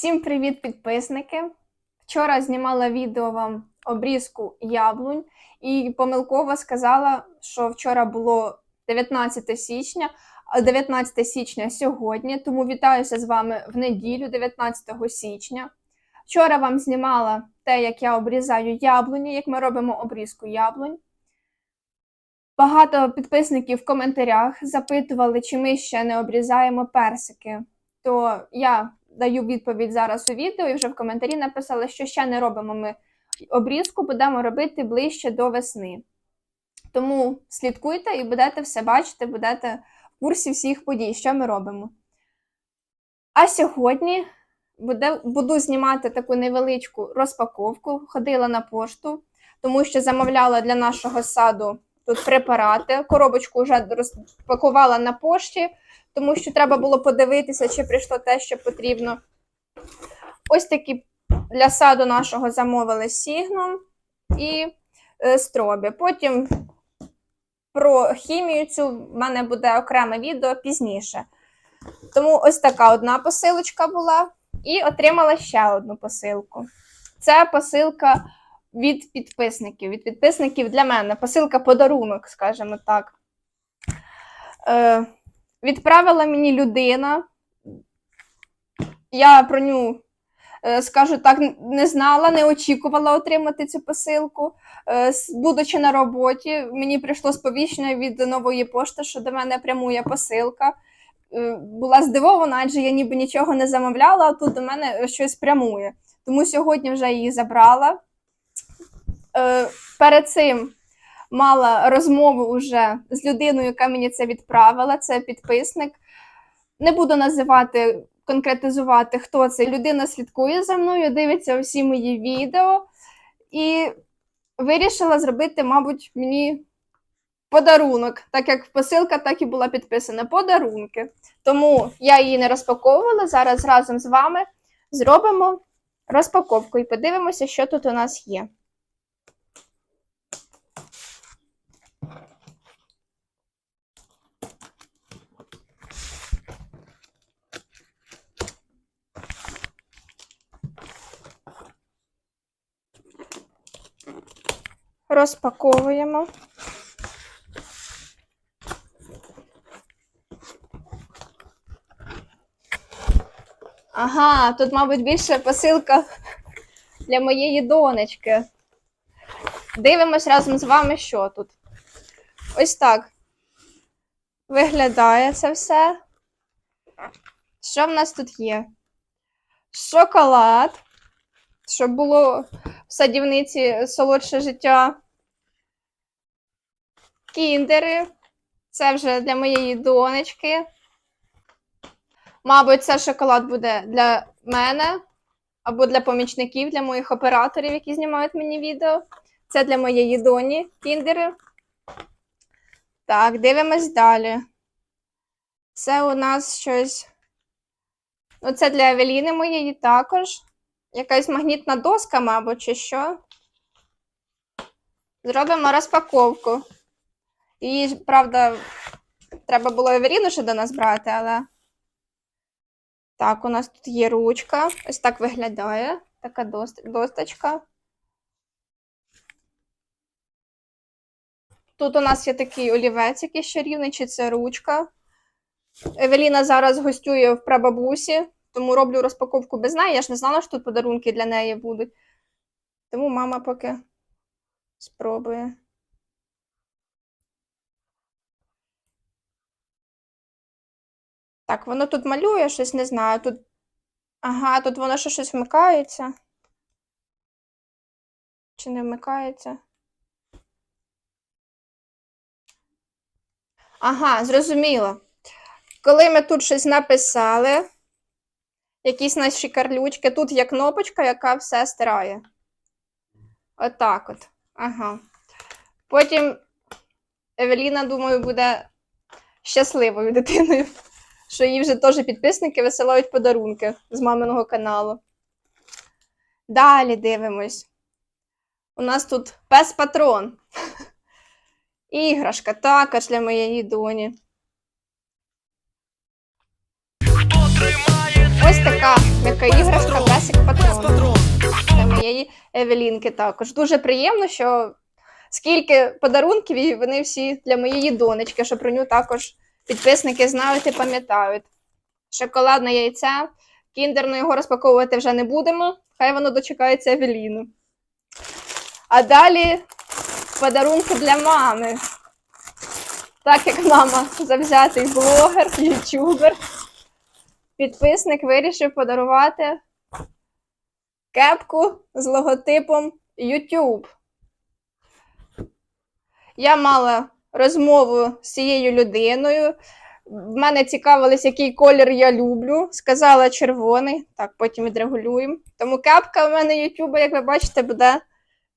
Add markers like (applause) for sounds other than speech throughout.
Всім привіт, підписники! Вчора знімала відео вам обрізку яблунь і помилково сказала, що вчора було 19 січня, а 19 січня сьогодні, тому вітаюся з вами в неділю, 19 січня. Вчора вам знімала те, як я обрізаю яблуні, як ми робимо обрізку яблунь. Багато підписників в коментарях запитували, чи ми ще не обрізаємо персики. То я даю відповідь зараз у відео і вже в коментарі написали, що ще не робимо ми обрізку, будемо робити ближче до весни. Тому слідкуйте і будете все бачити, будете в курсі всіх подій, що ми робимо. А сьогодні буде, буду знімати таку невеличку розпаковку. Ходила на пошту, тому що замовляла для нашого саду тут препарати. Коробочку вже розпакувала на пошті тому що треба було подивитися, чи прийшло те, що потрібно. Ось такі для саду нашого замовили сігнум і е, стробі. Потім про хімію цю в мене буде окреме відео пізніше. Тому ось така одна посилочка була. І отримала ще одну посилку. Це посилка від підписників. Від підписників для мене. Посилка подарунок, скажімо так. Е, відправила мені людина. Я про ню, е, скажу так, не знала, не очікувала отримати цю посилку. Е, Будучи на роботі, мені прийшло сповіщення від нової пошти, що до мене прямує посилка. Е, Була здивована, адже я ніби нічого не замовляла, а тут до мене щось прямує. Тому сьогодні вже її забрала. Перед цим мала розмову уже з людиною, яка мені це відправила. Це підписник. Не буду називати, конкретизувати, хто це. Людина слідкує за мною, дивиться всі мої відео і вирішила зробити, мабуть, мені подарунок, так як посилка так і була підписана. Подарунки. Тому я її не розпаковувала. Зараз разом з вами зробимо розпаковку і подивимося, що тут у нас є. Розпаковуємо. Ага, тут, мабуть, більше посилка для моєї донечки. Дивимось разом з вами, що тут. Ось так. Виглядає це все. Що в нас тут є? Шоколад, щоб було садівниці солодше життя. Кіндери. Це вже для моєї донечки. Мабуть, це шоколад буде для мене або для помічників, для моїх операторів, які знімають мені відео. Це для моєї доні кіндери. Так, дивимось далі. Це у нас щось. Ну, це для Евеліни моєї також. Якась магнітна доска, мабуть, чи що. Зробимо розпаковку. Її, правда, треба було Евеліну ще до нас брати, але. Так, у нас тут є ручка. Ось так виглядає. Така досточка. Тут у нас є такий олівець, який ще рівний, чи це ручка. Евеліна зараз гостює в прабабусі, тому роблю розпаковку без неї. Я ж не знала, що тут подарунки для неї будуть. Тому мама поки спробує. Так, воно тут малює щось, не знаю. Тут. Ага, тут воно ще щось вмикається. Чи не вмикається? Ага, зрозуміло. Коли ми тут щось написали, якісь наші карлючки, тут є кнопочка, яка все стирає. Отак от, от. Ага. Потім Евеліна, думаю, буде щасливою дитиною що їй вже теж підписники висилають подарунки з маминого каналу. Далі дивимось. У нас тут пес патрон. (laughs) Іграшка також для моєї доні. Така м'яка іграшка і Евелінки також. Дуже приємно, що скільки подарунків, і вони всі для моєї донечки, що про нього також підписники знають і пам'ятають. Шоколадне яйце. Кіндерно його розпаковувати вже не будемо. Хай воно дочекається Евеліну. А далі подарунки для мами. Так як мама завзятий блогер, ютубер, підписник вирішив подарувати кепку з логотипом YouTube. Я мала розмову з цією людиною. В мене цікавилось, який колір я люблю. Сказала червоний. Так, потім відрегулюємо. Тому кепка в мене YouTube, як ви бачите, буде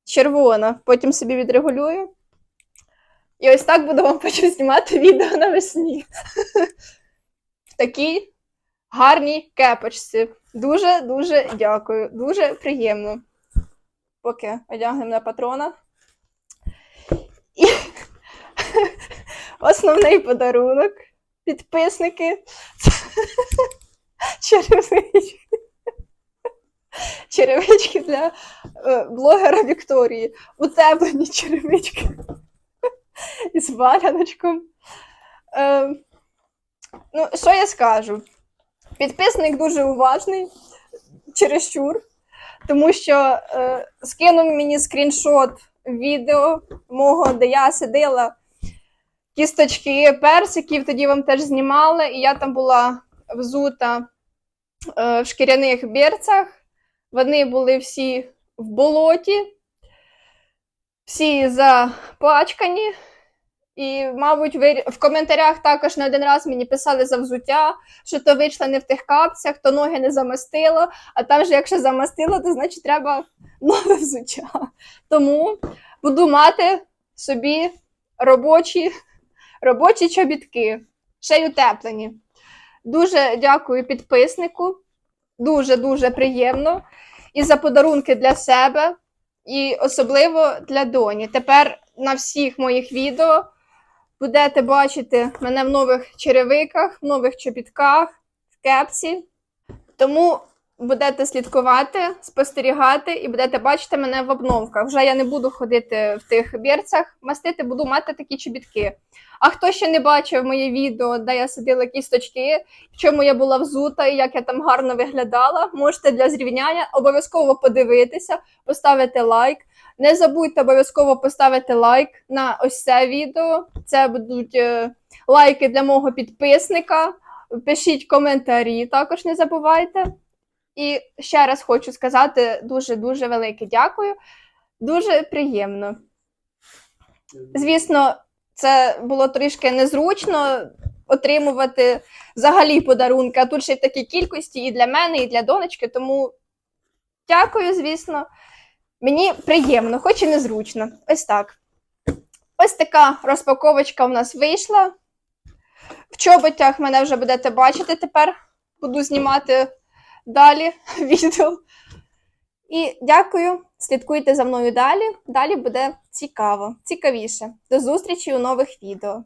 червона. Потім собі відрегулюю. І ось так буду вам потім знімати відео навесні. (laughs) В такій гарній кепочці. Дуже-дуже дякую. Дуже приємно. Поки одягнемо на патрона. І (laughs) основний подарунок. Підписники. (laughs) Черевички. Черевички для е, блогера Вікторії. Утеплені черевички. (laughs) Із валяночком. Е, ну, що я скажу? Підписник дуже уважний, чересчур, тому що е, скинув мені скріншот відео мого, де я сидила кісточки персиків, тоді вам теж знімали, і я там була взута е, в шкіряних берцях. Вони були всі в болоті, всі запачкані. І, мабуть, ви в коментарях також не один раз мені писали за взуття, що то вийшла не в тих капцях, то ноги не замастило, а там же, якщо замастило, то значить треба нове взуття. Тому буду мати собі робочі, робочі чобітки, ще й утеплені. Дуже дякую підписнику, дуже-дуже приємно. І за подарунки для себе, і особливо для доні. Тепер на всіх моїх відео будете бачити мене в нових черевиках, в нових чобітках, в кепці. Тому будете слідкувати, спостерігати і будете бачити мене в обновках. Вже я не буду ходити в тих бірцях, мастити, буду мати такі чобітки. А хто ще не бачив моє відео, де я сиділа кісточки, в чому я була взута і як я там гарно виглядала, можете для зрівняння обов'язково подивитися, поставити лайк. Не забудьте обов'язково поставити лайк на ось це відео. Це будуть е, лайки для мого підписника. Пишіть коментарі, також не забувайте. І ще раз хочу сказати дуже-дуже велике дякую. Дуже приємно. Звісно, це було трішки незручно отримувати взагалі подарунки, а тут ще й в такій кількості і для мене, і для донечки. Тому дякую, звісно. Мені приємно, хоч і незручно. Ось так. Ось така розпаковочка у нас вийшла. В чоботях мене вже будете бачити тепер. Буду знімати далі (laughs) відео. І дякую. Слідкуйте за мною далі. Далі буде цікаво, цікавіше. До зустрічі у нових відео.